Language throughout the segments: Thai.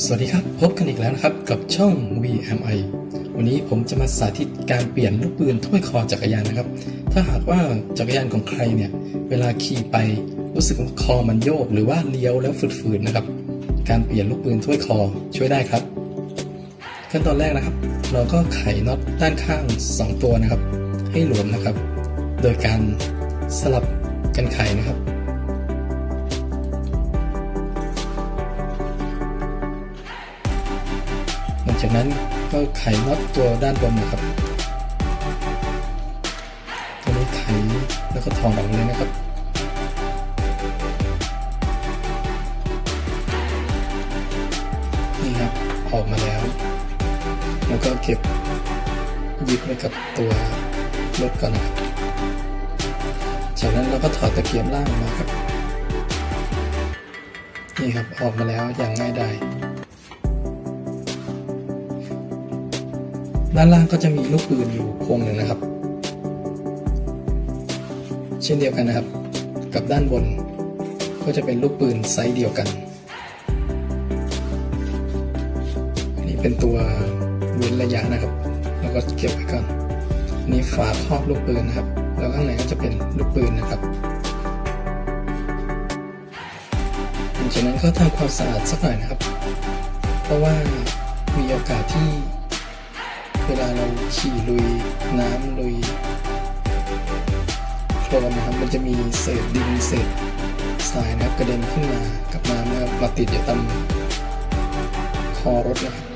สวัสดีครับ พบกันอีกแล้วนะครับกับช่อง VMI วันนี้ผมจะมาสาธิตการเปลี่ยนลูกปืนถ้วยคอจักรยานนะครับ ถ้าหากว่าจักรยานของใครเนี่ย เวลาขี่ไปรู้สึกว่าคอมันโยก หรือว่าเลี้ยวแล้วฝืดๆนะครับ การเปลี่ยนลูกปืนถ้วยคอช่วยได้ครับ ขั้นตอนแรกนะครับ เราก็ไขน็อตด้านข้าง 2 ตัวนะครับ ให้หลวมนะครับ โดยการสลับกันไขนะครับ จากนั้นก็ไขน็อตตัวด้านบนนะครับ ตัวนี้ไขแล้วก็ถอดออกเลยนะครับนี่ครับออกมาแล้ว แล้วก็เก็บยึดไว้กับตัวรถก่อนนะครับจากนั้นเราก็ถอดตะเกียบล่างออกมาครับ นี่ครับออกมาแล้วอย่างง่ายดาย ด้านล่างก็จะมีลูกปืนอยู่พวงหนึ่งนะครับ เช่นเดียวกันนะครับ กับด้านบน ก็จะเป็นลูกปืนไซส์เดียวกันอันนี้เป็นตัวเว้นระยะนะครับแล้วก็เก็บไว้ก่อนอันนี้ฝาครอบลูกปืนนะครับ แล้วข้างในก็จะเป็นลูกปืนนะครับหลังจากนั้นก็ทำความสะอาดสักหน่อยนะครับ เพราะว่ามีโอกาสที่ เวลาเราขี่ลุยน้ำลุยโคลนนะครับมันจะมีเศษดินเศษทรายนะครับกระเด็นขึ้นมากับน้ำนะครับมาติดอยู่ตามคอรถนะครับ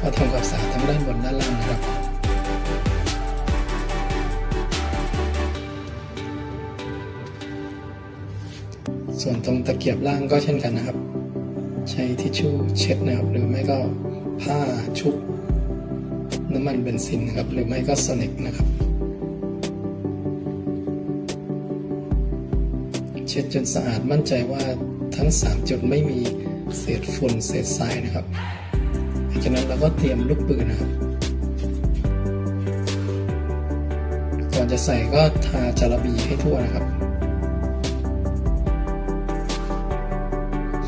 ก็ทำความสะอาดทั้งด้านบนด้านล่างนะครับส่วนตรงตะเกียบล่างก็เช่นกันนะครับ ใช้ทิชชู่เช็ดนะครับหรือไม่ก็ผ้าชุบ น้ำมันเบนซินนะครับหรือไม่ก็โซนิกนะครับเช็ดจนสะอาดมั่นใจว่าทั้ง 3 จุดไม่มีเศษฝุ่นเศษทรายนะครับหลังจากนั้นเราก็เตรียมลูกปืนนะครับ ก่อนจะใส่ก็ทาจาระบีให้ทั่วนะครับ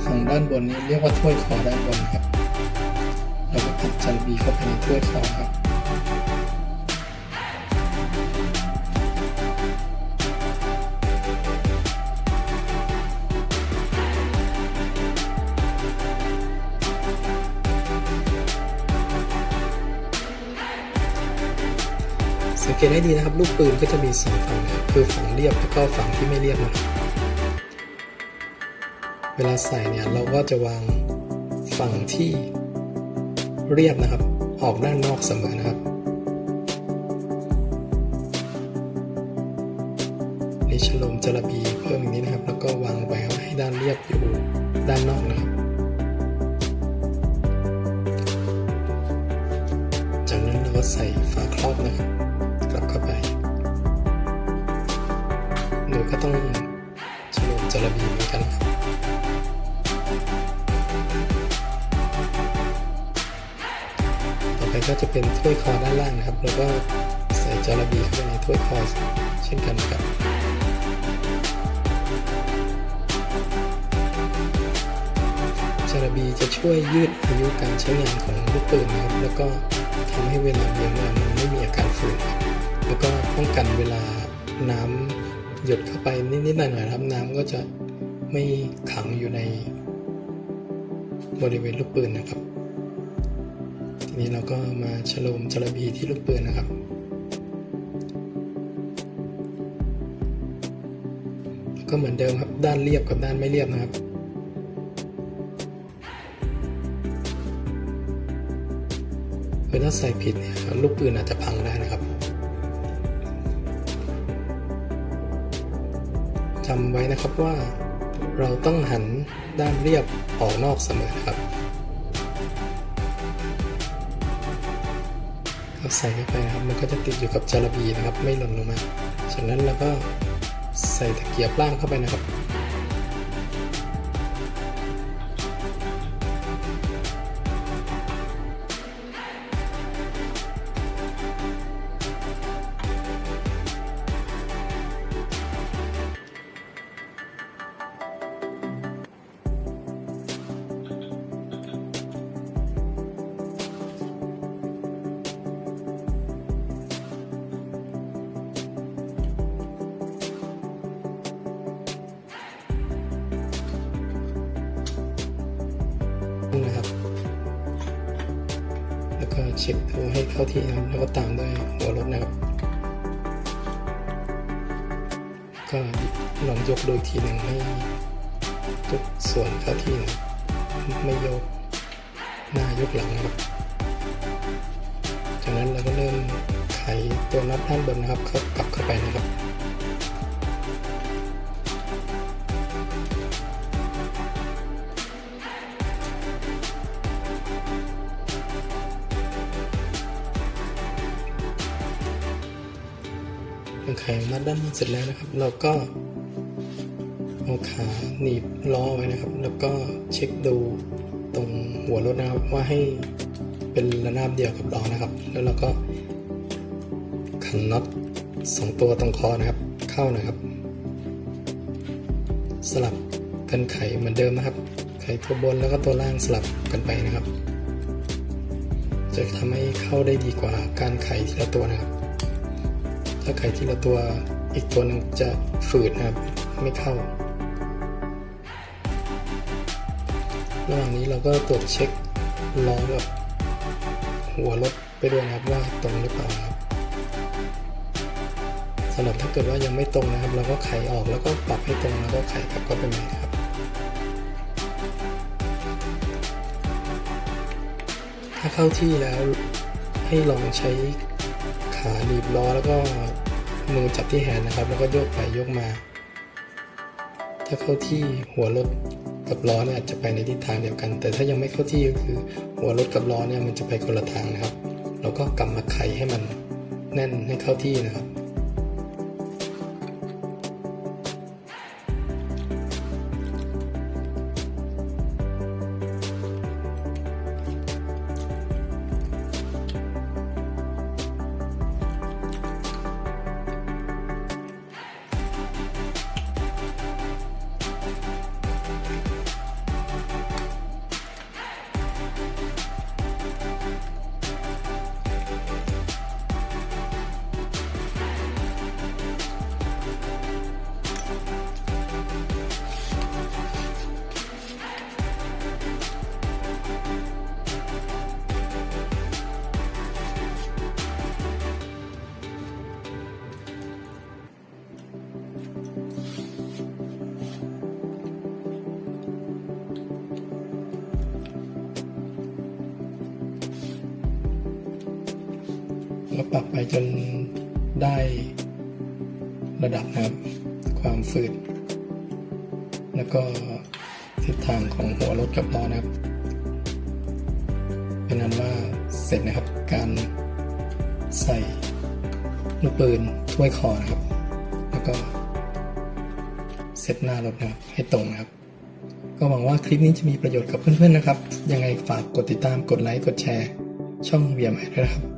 ฝั่งด้านบนนี้เรียกว่าถ้วยคอด้านบนครับ เราก็พัดจะบีเข้าไปในถ้วยคอครับสังเกตให้ดีนะครับ ลูกปืนก็จะมีสองฝั่งนะครับคือฝั่งเรียบแล้วก็ฝั่งที่ไม่เรียบนะครับเวลาใส่เนี่ยเราก็จะวางฝั่งที่ เรียบนะครับ ออกด้านนอกเสมอนะครับนี่ฉลมจระบีเพิ่มอย่างนี้นะครับ แล้วก็วางไว้ให้ด้านเรียบอยู่ด้านนอกนะครับ จากนั้นเราก็ใส่ฝาครอบนะครับ กลับเข้าไปโดยก็ต้องฉลมจระบีเหมือนกันครับ ต่อไปก็จะเป็นถ้วยคอด้านล่างนะครับ แล้วก็ใส่จาระบีเข้าไปในถ้วยคอเช่นกันครับจาระบีจะช่วยยืดอายุการใช้งานของลูกปืนนะครับ แล้วก็ทำให้เวลาเลี้ยงเนี่ยมันไม่มีอาการฝืดแล้วก็ป้องกันเวลาน้ำหยดเข้าไปนิดๆหน่อยๆนะครับน้ำก็จะไม่ขังอยู่ในบริเวณลูกปืนนะครับ นี้เราก็มาฉลมจระบีที่ลูกปืนนะครับ ก็เหมือนเดิมครับด้านเรียบกับด้านไม่เรียบนะครับคือถ้าใส่ผิดเนี่ยลูกปืนอาจจะพังได้นะครับจำไว้นะครับว่าเราต้องหันด้านเรียบออกนอกเสมอนะครับ ก็ใส่เข้าไปนะครับ มันก็จะติดอยู่กับจาระบีนะครับ ไม่หล่นลงมา จากนั้นเราก็ใส่ตะเกียบล่างเข้าไปนะครับ งนะครับ แล้วก็เช็คดูให้เข้าที่นะครับแล้วก็ตามด้วยหัวรถนะครับ ก็ลองยกโดยทีหนึ่งให้ทุกส่วนเข้าที่นะไม่ยกหน้ายกหลังนะครับ จากนั้นเราก็เริ่มไขตัวน็อตด้านบนนะครับเข้ากลับเข้าไปนะครับ ไขน็อตด้านบนเสร็จแล้วนะครับ เราก็เอาขาหนีบล้อไว้นะครับ แล้วก็เช็คดูตรงหัวรถนะครับว่าให้เป็นระนาบเดียวกับล้อนะครับ แล้วเราก็ขันน็อตสองตัวตรงคอนะครับ เข้านะครับ สลับกันไขเหมือนเดิมนะครับ ไขตัวบนแล้วก็ตัวล่างสลับกันไปนะครับ จะทำให้เข้าได้ดีกว่าการไขทีละตัวนะครับ ถ้าไขทีละตัวอีกตัวหนึ่งจะฝืดนะครับ ไม่เข้า ระหว่างนี้เราก็ตรวจเช็คล้อกับหัวรถไปด้วยนะครับว่าตรงหรือเปล่าครับสำหรับถ้าเกิดว่ายังไม่ตรงนะครับ เราก็ไขออกแล้วก็ปรับให้ตรงแล้วก็ไขกลับเข้าไปใหม่ครับถ้าเข้าที่แล้วให้ลองใช้ ขาหนีบล้อแล้วก็มือจับที่แฮนด์นะครับ แล้วก็โยกไปโยกมา ถ้าเข้าที่หัวรถกับล้อเนี่ยจะไปในทิศทางเดียวกัน แต่ถ้ายังไม่เข้าที่ก็คือ หัวรถกับล้อเนี่ยมันจะไปคนละทางนะครับ เราก็กลับมาไขให้มันแน่นให้เข้าที่นะครับ ก็ปรับไปจนได้ระดับนะครับ ความฝืด แล้วก็ทิศทางของหัวรถกับล้อนะครับ เป็นนั้นว่าเสร็จนะครับการใส่ลูกปืนถ้วยคอนะครับ แล้วก็เซตหน้ารถนะครับให้ตรงนะครับ ก็หวังว่าคลิปนี้จะมีประโยชน์กับเพื่อนๆนะครับ ยังไงฝากกดติดตามกดไลค์กดแชร์ ช่อง VMI ด้วยนะครับ